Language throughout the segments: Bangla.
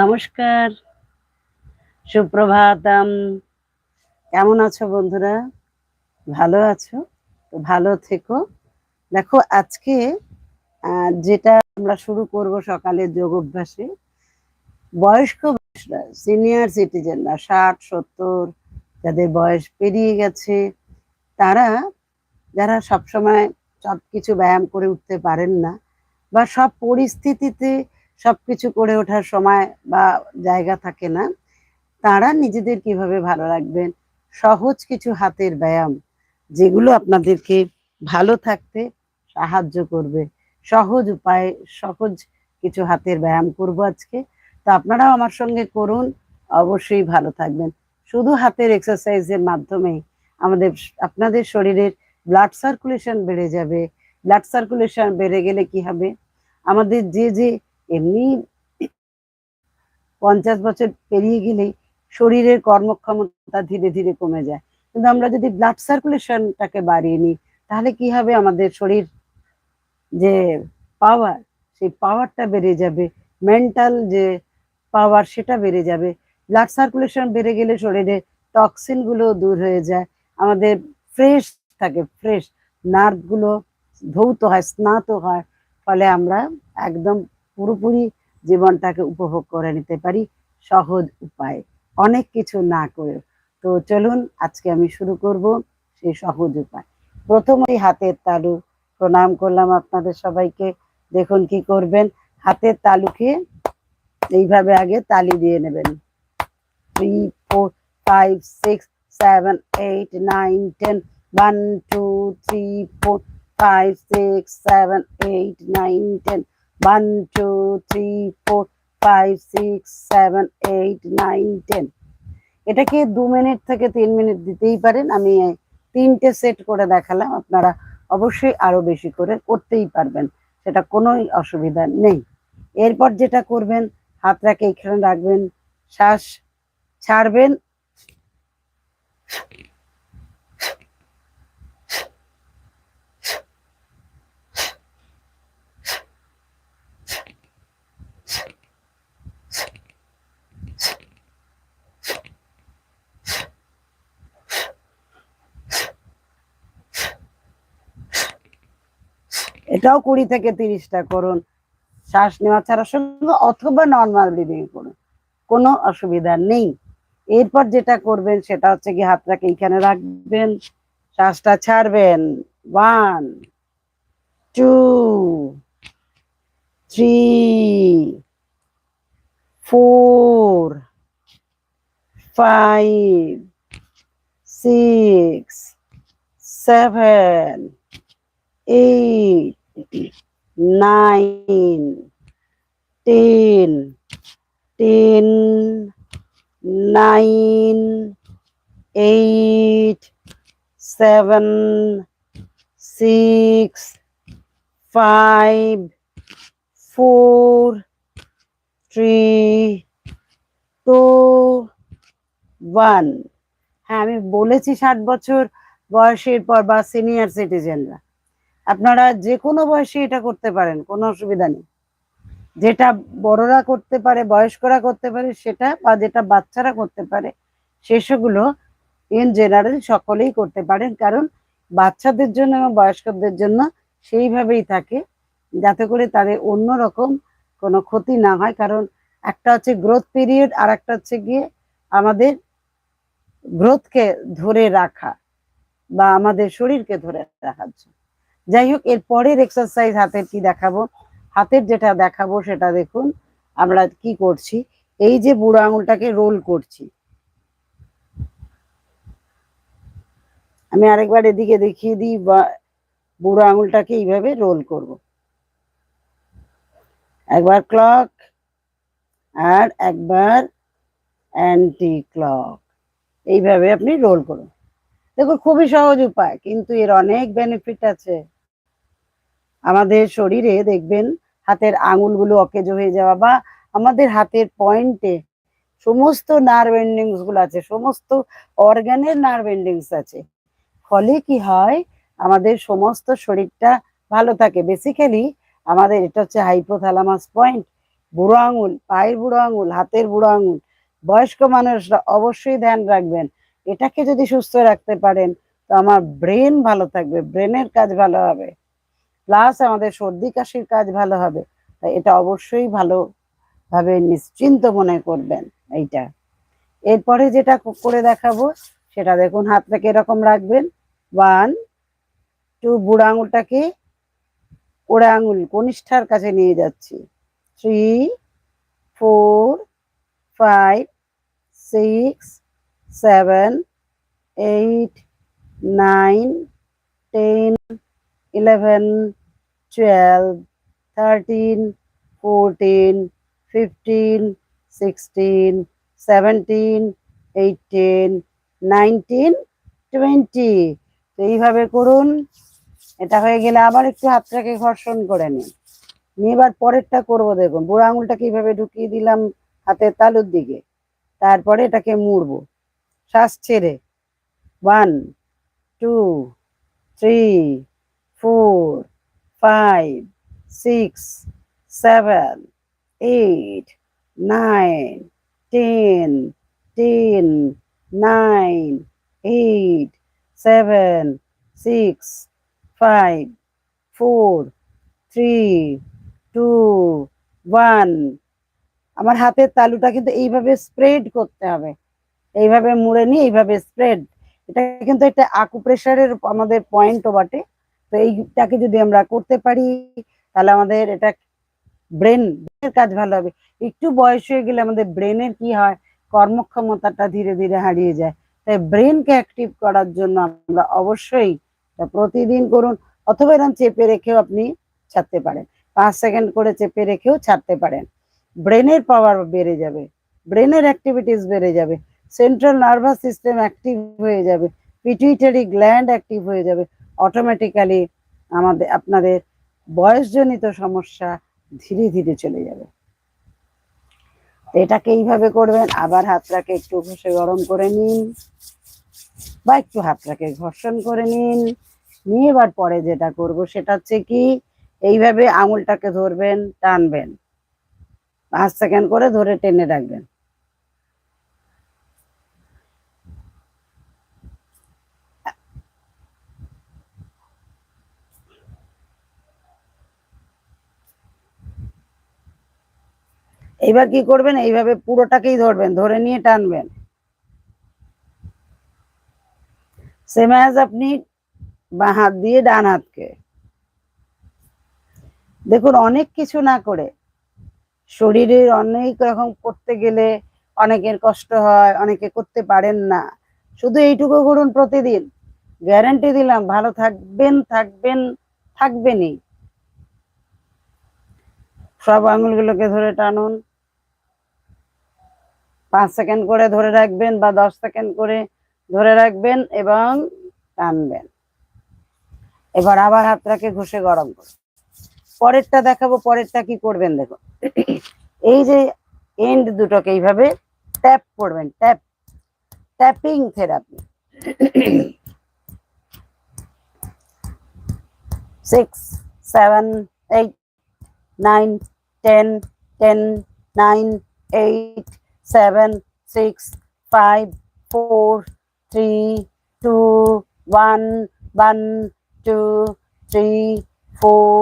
নমস্কার, সুপ্রভাতম। কেমন আছো বন্ধুরা? ভালো আছো? তো ভালো থেকো। দেখো, আজকে যেটা আমরা শুরু করব সকালে যোগ অভ্যাসে, বয়স্ক সিনিয়র সিটিজেনরা ষাট, সত্তর, যাদের বয়স পেরিয়ে গেছে, তারা, যারা সবসময় সব কিছু ব্যায়াম করে উঠতে পারেন না, বা সব পরিস্থিতিতে সবকিছু করে ওঠার সময় বা জায়গা থাকে না, তারা নিজেদের কীভাবে ভালো রাখবেন? সহজ কিছু হাতের ব্যায়াম, যেগুলো আপনাদেরকে ভালো থাকতে সাহায্য করবে। সহজ উপায়ে সহজ কিছু হাতের ব্যায়াম করব আজকে। তো আপনারাও আমার সঙ্গে করুন, অবশ্যই ভালো থাকবেন। শুধু হাতের এক্সারসাইজের মাধ্যমে আমাদের আপনাদের শরীরের ব্লাড সার্কুলেশন বেড়ে যাবে। ব্লাড সার্কুলেশন বেড়ে গেলে কি হবে? আমাদের যে যে এমনি পঞ্চাশ বছর পেরিয়ে গেলেই শরীরের কর্মক্ষমতা ধীরে ধীরে কমে যায়। কিন্তু আমরা যদি ব্লাড সার্কুলেশনটাকে বাড়িয়ে নিই, তাহলে কি হবে? আমাদের শরীর যে পাওয়ার সেই পাওয়ারটা বেড়ে যাবে। মেন্টাল যে পাওয়ার সেটা বেড়ে যাবে। ব্লাড সার্কুলেশন বেড়ে গেলে শরীরে টক্সিনগুলো দূর হয়ে যায়। আমাদের ফ্রেশ থাকে ফ্রেশ নার্ভগুলো ধৌত হয়, স্নাত হয়। ফলে আমরা একদম পুরোপুরি জীবনটাকে উপভোগ করে নিতে পারি সহজ উপায়, অনেক কিছু না করে তো চলুন আজকে আমি শুরু করব সেই সহজ উপায়। প্রথমেই হাতের তালু প্রণাম করলাম আপনাদের সবাইকে। দেখুন কি করবেন, হাতের তালুকে এইভাবে আগে তালি দিয়ে নেবেন। Three four five six seven eight nine ten one two three four five six seven eight nine ten one two three four five six seven eight nine ten এটাকে দু মিনিট থেকে তিন মিনিট দিতেই পারেন। আমি তিনটে সেট করে দেখালাম। আপনারা অবশ্যই আরও বেশি করে করতেই পারবেন। সেটা কোনোই অসুবিধা নেই। এরপর যেটা করবেন, হাতটাকে এখানে রাখবেন, শ্বাস ছাড়বেন। এটাও কুড়ি থেকে তিরিশটা করুন। শ্বাস নেওয়া ছাড়া সঙ্গে অথবা নর্মাল ব্রিদিং করুন। কোনো অসুবিধা নেই। এরপর যেটা করবেন সেটা হচ্ছে কি হাতটাকে এইখানে রাখবেন। শ্বাসটা ছাড়বেন। One two three four five six seven eight, nine, ten, ten, nine, eight, seven, six, five, four, three, two, one. হ্যাঁ আমি বলেছি ষাট বছর বয়সের পর বা সিনিয়র সিটিজেনরা আপনারা যে কোনো বয়সে এটা করতে পারেন, কোনো অসুবিধা নেই। যেটা বড়রা করতে পারে, বয়স্করা করতে পারে, সেটা বা যেটা বাচ্চারা করতে পারে, সেসবগুলো ইন জেনারেল সকলেই করতে পারেন। কারণ বাচ্চাদের জন্য এবং বয়স্কদের জন্য সেইভাবেই থাকে, যাতে করে তাদের অন্য রকম কোনো ক্ষতি না হয়। কারণ একটা হচ্ছে গ্রোথ পিরিয়ড আর একটা হচ্ছে গিয়ে আমাদের গ্রোথকে ধরে রাখা বা আমাদের শরীরকে ধরে রাখার জন্য। যাই হোক এর পরের এক্সারসাইজ হাতের কি দেখাবো? হাতের যেটা দেখাবো সেটা দেখুন, আমরা কি করছি? এই যে বুড়ো আঙুলটাকে রোল করছি। আমি আরেকবার এদিকে দেখিয়ে দিই, বা বুড়ো আঙুলটাকে এইভাবে রোল করব। একবার ক্লক আর একবার অ্যান্টি ক্লক এইভাবে আপনি রোল করুন। দেখুন, খুবই সহজ উপায়, কিন্তু এর অনেক বেনিফিট আছে। আমাদের শরীরে দেখবেন, হাতের আঙুলগুলো অকেজ হয়ে যাওয়া বা আমাদের হাতের পয়েন্টে সমস্ত নার্ভ এন্ডিংসগুলো আছে, সমস্ত অর্গানের নার্ভ এন্ডিংস আছে। ফলে কি হয়, আমাদের সমস্ত শরীরটা ভালো থাকে। বেসিক্যালি আমাদের এটা হচ্ছে হাইপোথ্যালামাস পয়েন্ট বুড়ো আঙুল, পায়ের বুড়ো আঙুল, হাতের বুড়ো আঙুল, বয়স্ক মানুষরা অবশ্যই ধ্যান রাখবেন। এটাকে যদি সুস্থ রাখতে পারেন, তো আমার ব্রেন ভালো থাকবে ব্রেনের কাজ ভালো হবে। প্লাস আমাদের সর্দি কাশির কাজ ভালো হবে, তাই এটা অবশ্যই ভালোভাবে নিশ্চিন্ত মনে করবেন এইটা। এরপরে যেটা করে দেখাবো, সেটা দেখুন হাতটাকে এরকম রাখবেন। ওয়ান টু বুড়ো আঙুলটাকে ওড়া আঙুল, কনিষ্ঠার কাছে নিয়ে যাচ্ছি। Three four five six seven eight nine ten eleven, twelve, thirteen, fourteen, fifteen, sixteen, seventeen, eighteen, nineteen, twenty. তো এইভাবে করুন। এটা হয়ে গেলে আবার একটু হাতটাকে ঘর্ষণ করে নিন। নিয়ে এবার পরেরটা করব দেখুন। বুড়ো আঙুলটাকে এইভাবে ঢুকিয়ে দিলাম হাতের তালুর দিকে। তারপরে এটাকে মুড়বো। শ্বাস ছেড়ে। One, two, three four five six seven eight nine ten ten nine eight seven six five four three two one আমার হাতের তালুটা কিন্তু এইভাবে স্প্রেড করতে হবে। এইভাবে মুড়ে নিয়ে এইভাবে স্প্রেড এটা কিন্তু একটা আকুপ্রেশারের আমাদের পয়েন্টও বটে। তো এইটাকে যদি আমরা করতে পারি, তাহলে আমাদের এটা ব্রেন কাজ ভালো হবে। একটু বয়স হয়ে গেলে আমাদের ব্রেনের কি হয়? কর্মক্ষমতাটা ধীরে ধীরে হারিয়ে যায়। তাই ব্রেনকে অ্যাক্টিভ করার জন্য আমরা অবশ্যই প্রতিদিন করুন, অথবা এরকম চেপে রেখেও আপনি ছাড়তে পারেন। পাঁচ সেকেন্ড করে চেপে রেখেও ছাড়তে পারেন। ব্রেনের পাওয়ার বেড়ে যাবে, ব্রেনের অ্যাক্টিভিটিস বেড়ে যাবে সেন্ট্রাল নার্ভাস সিস্টেম অ্যাক্টিভ হয়ে যাবে পিটুইটারি গ্ল্যান্ড অ্যাক্টিভ হয়ে যাবে। অটোমেটিক্যালি আমাদের, আপনাদের বয়সজনিত সমস্যা ধীরে ধীরে চলে যাবে। এটাকে এইভাবে করবেন, আবার হাতটাকে একটু ঘষে গরম করে নিন বা একটু হাতটাকে ঘর্ষণ করে নিন। নিয়ে এবার পরে যেটা করব সেটা হচ্ছে কি, এইভাবে আঙুলটাকে ধরবেন, টানবেন। পাঁচ সেকেন্ড করে ধরে টেনে রাখবেন। এইবার কি করবেন? এইভাবে পুরোটাকেই ধরবেন, ধরে নিয়ে টানবেন। আপনি বাঁ হাত দিয়ে ডান হাতকে। দেখুন, অনেক কিছু না করে শরীরের অনেক রকম করতে গেলে অনেকের কষ্ট হয়, অনেকে করতে পারেন না। শুধু এইটুকু করুন প্রতিদিন। গ্যারান্টি দিলাম, ভালো থাকবেন থাকবেন, থাকবেনই। সব আঙুলগুলোকে ধরে টানুন। পাঁচ সেকেন্ড করে ধরে রাখবেন বা দশ সেকেন্ড করে ধরে রাখবেন এবং টানবেন। এবার আবার হাতটাকে ঘষে গরম করুন। পরেরটা দেখাবো, পরেরটা কি করবেন দেখো এই যে এন্ড দুটোকে এইভাবে ট্যাপ করবেন tap tapping therapy six seven eight nine ten ten nine eight seven six five four three two one one two three four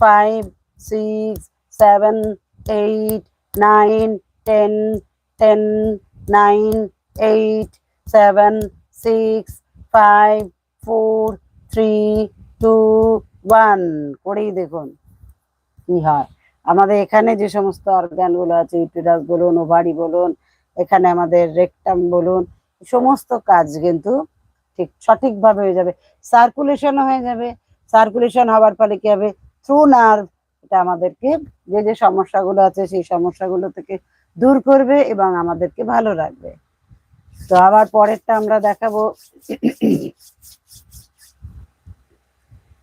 five six seven eight nine ten ten nine eight seven six five four three two one করেই দেখুন কি হয় আমাদের এখানে যে সমস্ত অর্গানগুলো আছে ইউটেরাস বলুন ওভারি বলুন, এখানে আমাদের রেকটাম বলুন সমস্ত কাজ কিন্তু ঠিক সঠিকভাবে হয়ে যাবে। সার্কুলেশন হয়ে যাবে। সার্কুলেশন হওয়ার ফলে কি হবে? থ্রু নার্ভ এটা আমাদেরকে যে যে সমস্যাগুলো আছে, সেই সমস্যাগুলো থেকে দূর করবে এবং আমাদেরকে ভালো রাখবে। তো আবার পরেরটা আমরা দেখাবো।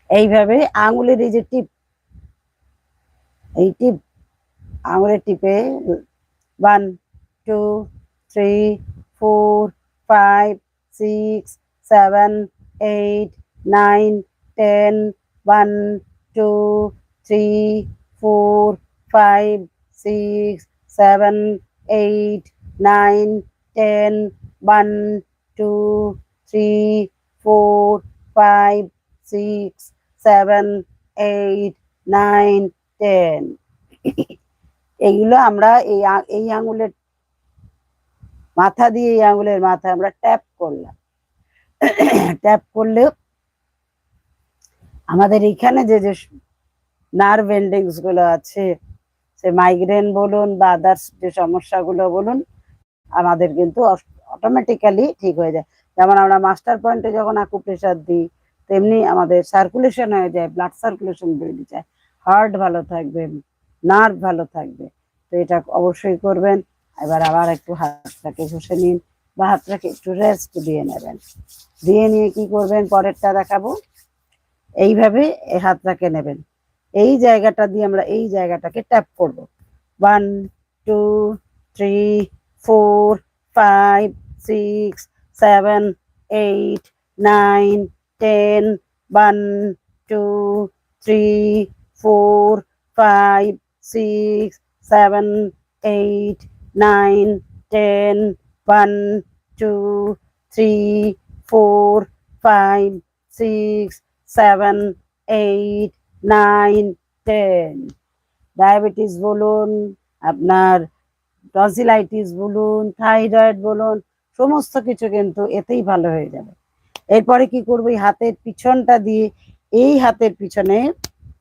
এইভাবে আঙুলের এই যে টিপ এই টিপ আঙুলের টিপে one two three four five six seven eight nine ten one two three four five six seven eight nine ten one two three four five six seven eight nine ten এইগুলো আমরা এই এই আঙুলের মাথা দিয়ে এই আঙুলের মাথা আমরা ট্যাপ করলাম। ট্যাপ করলে আমাদের এখানে যে যে নার্ভ এন্ডিংসগুলো আছে, সে মাইগ্রেন বলুন বা আদার্স যে সমস্যাগুলো বলুন, আমাদের কিন্তু অটোমেটিক্যালি ঠিক হয়ে যায়। যেমন আমরা মাস্টার পয়েন্টে যখন আকুপ্রেশার দিই, তেমনি আমাদের সার্কুলেশন হয়ে যায় ব্লাড সার্কুলেশন বেড়ে যায়। হার্ট ভালো থাকবে, নার্ভ ভালো থাকবে। তো এটা অবশ্যই করবেন। এবার আবার একটু হাতটাকে ঘষে নিন বা হাতটাকে একটু রেস্ট দিয়ে নেবেন। দিয়ে নিয়ে কি করবেন? পরেরটা দেখাবো। এইভাবে এই হাতটাকে নেবেন। এই জায়গাটা দিয়ে আমরা এই জায়গাটাকে ট্যাপ করব। One two three four five six seven eight nine ten one two three four five six seven eight nine ten one two three four five six seven eight nine ten diabetes বলুন, আপনার টনসিলাইটিস বলুন থাইরয়েড বলুন, সমস্ত কিছু কিন্তু এতেই ভালো হয়ে যাবে। এরপরে কি করব, এই হাতের পিছনটা দিয়ে, এই হাতের পিছনে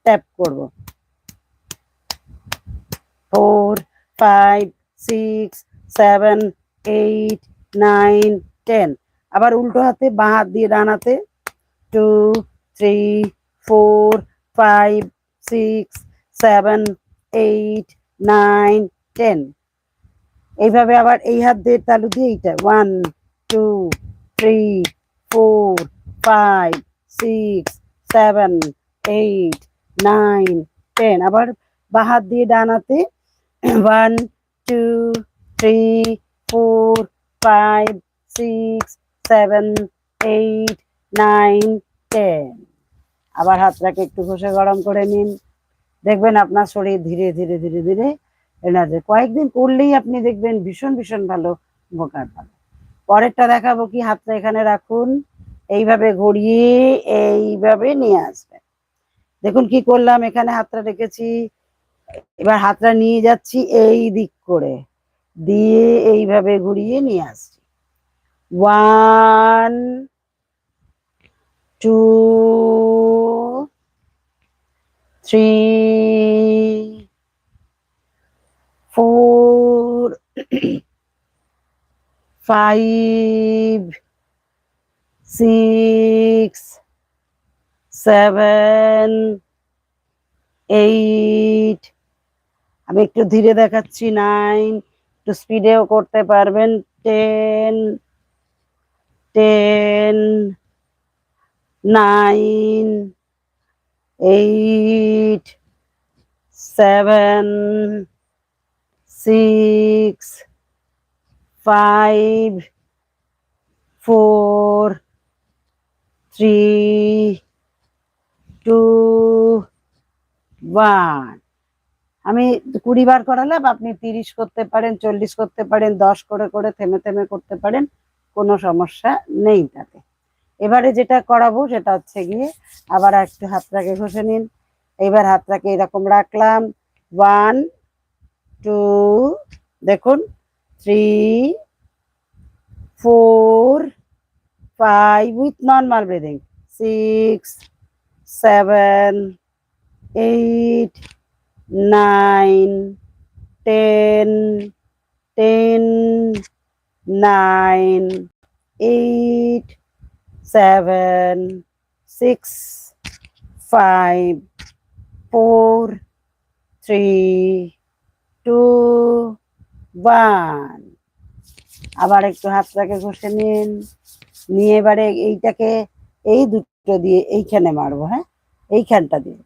ট্যাপ করব। Four five six seven eight nine ten আবার উল্টো হাতে বাঁ হাত দিয়ে ডান two three four five six seven eight nine ten এইভাবে আবার এই হাত দিয়ে তালু দিয়ে এইটা। One two three four five six seven eight nine ten আবার বাঁ হাত দিয়ে ডানাতে one two three four five six seven eight nine ten আবার হাতটাকে একটু ঘষে গরম করে নিন। দেখবেন আপনার শরীর ধীরে ধীরে ধীরে ধীরে এনার্জি কয়েকদিন করলেই আপনি দেখবেন ভীষণ ভীষণ ভালো, উপকার পাবেন। পরেরটা দেখাবো কি, হাতটা এখানে রাখুন। এইভাবে ঘুরিয়ে, এইভাবে নিয়ে আসবেন। দেখুন কি করলাম, এখানে হাতটা রেখেছি। এবার হাতটা নিয়ে যাচ্ছি এই দিক করে। দিয়ে এইভাবে ঘুরিয়ে নিয়ে আসছি। One, two, three, four, five, six seven eight আমি একটু ধীরে দেখাচ্ছি নাইন একটু স্পিডেও করতে পারবেন ten ten nine eight seven six five four three two one আমি কুড়ি বার করালাম, আপনি তিরিশ করতে পারেন, চল্লিশ করতে পারেন, দশ করে করে থেমে থেমে করতে পারেন, কোনো সমস্যা নেই তাতে। এবারে যেটা করাবো সেটা হচ্ছে গিয়ে আবার একটু হাতটাকে ঘষে নিন। এইবার হাতটাকে এরকম রাখলাম। ওয়ান টু দেখুন three four five with normal breathing six seven eight nine ten ten nine eight seven, six, five, four, three, two, one. আবার একটু হাতটাকে ঘষে নিন নিয়ে এবারে এইটাকে এই দুটো দিয়ে এইখানে মারবো হ্যাঁ? এইখানটা দিয়ে।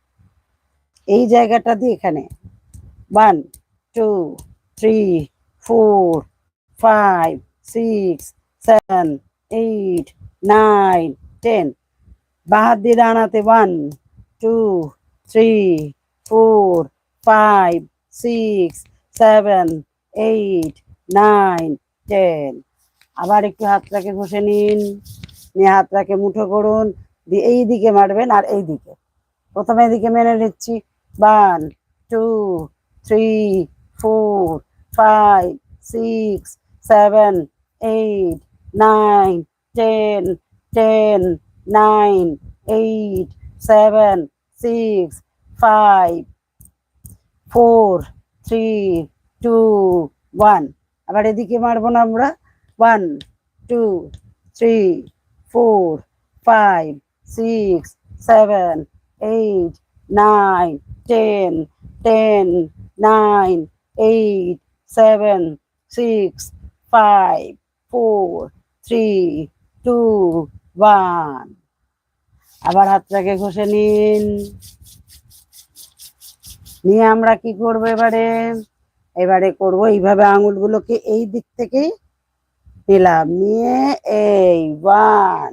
এই জায়গাটা দিয়ে এখানে। One two three four five six seven eight nine ten বাহার দিয়ে দাঁড়াতে one two three four five six seven eight nine ten আবার একটু হাতটাকে ঘষে নিন। নিয়ে হাতটাকে মুঠো করুন। দিয়ে এই দিকে মারবেন আর এই দিকে। প্রথমে এদিকে মেনে নিচ্ছি। One two three four five six seven eight nine ten ten nine eight seven six five four three two one আবার এদিকে মারবো না আমরা। One two three four five six seven eight nine ten ten nine eight seven six five four three two one আবার হাতটাকে ঘষে নিন। নিয়ে আমরা কি করব এবারে? এবারে করব এইভাবে আঙুলগুলোকে এই দিক থেকে নিলাম নিয়ে এই one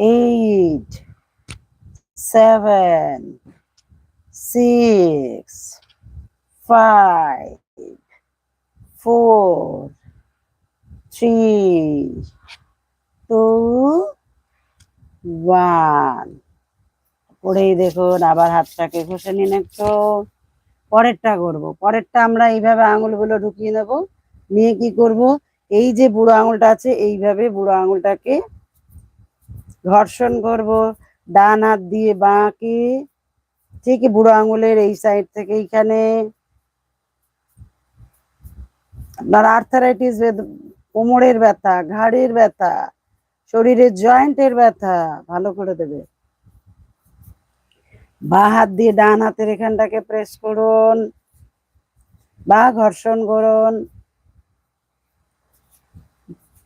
eight, seven, six, five, four, three, two, one. করেই দেখুন আবার হাতটাকে ঘষে নিন একটু। পরেরটা করব। পরেরটা আমরা এইভাবে আঙুলগুলো ঢুকিয়ে নেব। নিয়ে কি করব? এই যে বুড়ো আঙুলটা আছে এইভাবে বুড়ো আঙুলটাকে ঘর্ষণ করব, ডান হাত দিয়ে বাঁকে, ঠিক বুড়ো আঙুলের এই সাইড থেকে এইখানে। আপনার আর্থারাইটিস কোমরের ব্যথা, ঘাড়ের ব্যথা শরীরের জয়েন্টের ব্যথা, ভালো করে দেবে। বা হাত দিয়ে ডান হাতের এখানটাকে প্রেস করুন, বা ঘর্ষণ করুন।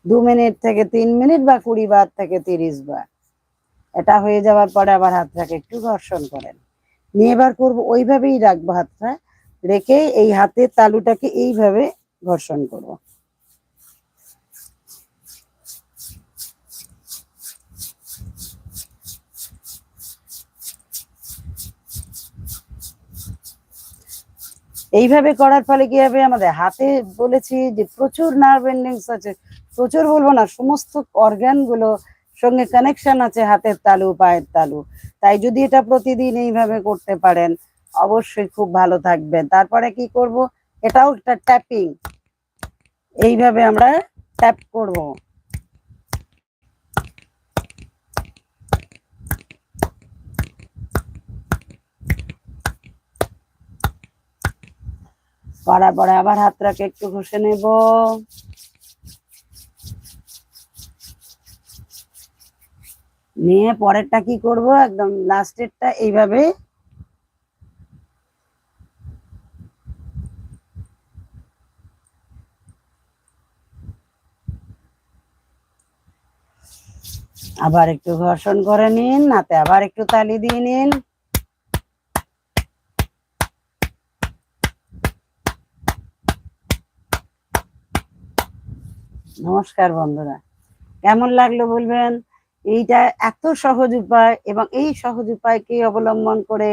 দু মিনিট থেকে তিন মিনিট বা কুড়ি বার থেকে তিরিশ বার। এটা হয়ে যাওয়ার পরে আবার হাতটাকে একটু ঘর্ষণ করেন। নিয়ে এবার করব, ওইভাবেই রাখব হাতটা, রেখে এই হাতের তালুটাকে এইভাবে ঘর্ষণ করব। এইভাবে করার ফলে কি হবে? আমাদের হাতে বলেছি যে প্রচুর নার্ভ এন্ডিংস আছে। প্রচুর বলব না, সমস্ত অর্গানগুলো সঙ্গে কানেকশন আছে হাতের তালু, পায়ের তালু। তাই যদি এটা প্রতিদিন এইভাবে করতে পারেন, অবশ্যই খুব ভালো থাকবেন তারপরে কি করব? এটাও একটা ট্যাপিং এইভাবে আমরা ট্যাপ করব। করার পরে আবার হাতটাকে একটু ঘষে নেব। নিয়ে পরেরটা কি করব? একদম লাস্টেরটা এইভাবে। আবার একটু ঘর্ষণ করে নিন নাতে আবার একটু তালি দিয়ে নিন। নমস্কার বন্ধুরা। কেমন লাগল বলবেন? এইটা এত সহজ উপায় এবং এই সহজ উপায়কে অবলম্বন করে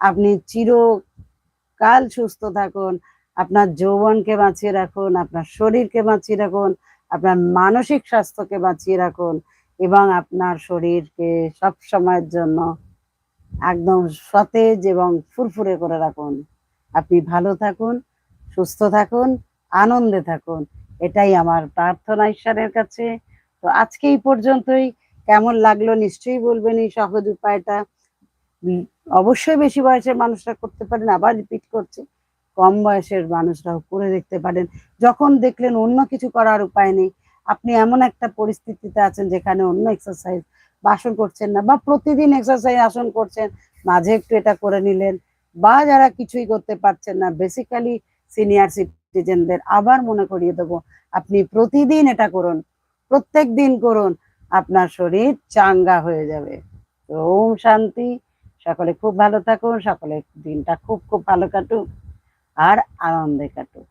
আপনি চিরকাল সুস্থ থাকুন, আপনার যৌবনকে বাঁচিয়ে রাখুন, আপনার শরীরকে বাঁচিয়ে রাখুন, আপনার মানসিক স্বাস্থ্যকে বাঁচিয়ে রাখুন এবং আপনার শরীরকে সব সময়ের জন্য একদম সতেজ এবং ফুরফুরে করে রাখুন। আপনি ভালো থাকুন, সুস্থ থাকুন, আনন্দে থাকুন। এটাই আমার প্রার্থনা ঈশ্বরের কাছে। তো আজকে এই পর্যন্তই। কেমন লাগল নিশ্চয়ই বলবেন এই সহজ উপায়টা। অবশ্যই বেশি বয়সের মানুষরা করতে পারেন, আবার রিপিট করছে। কম বয়সের মানুষরাও করে দেখতে পারেন। যখন দেখলেন অন্য কিছু করার উপায় নেই, আপনি এমন একটা পরিস্থিতিতে আছেন যেখানে অন্য এক্সারসাইজ বাসন করছেন না বা প্রতিদিন এক্সারসাইজ আসন করছেন, মাঝে একটু এটা করে নিলেন বা যারা কিছুই করতে পারছেন না বেসিক্যালি সিনিয়র সিটিজেনদের আবার মনে করিয়ে দেব, আপনি প্রতিদিন এটা করুন, প্রত্যেক দিন করুন, আপনার শরীর চাঙ্গা হয়ে যাবে। তো ওম শান্তি, সকলে খুব ভালো থাকুন সকলে দিনটা খুব খুব ভালো কাটুক, আর আনন্দে কাটুক।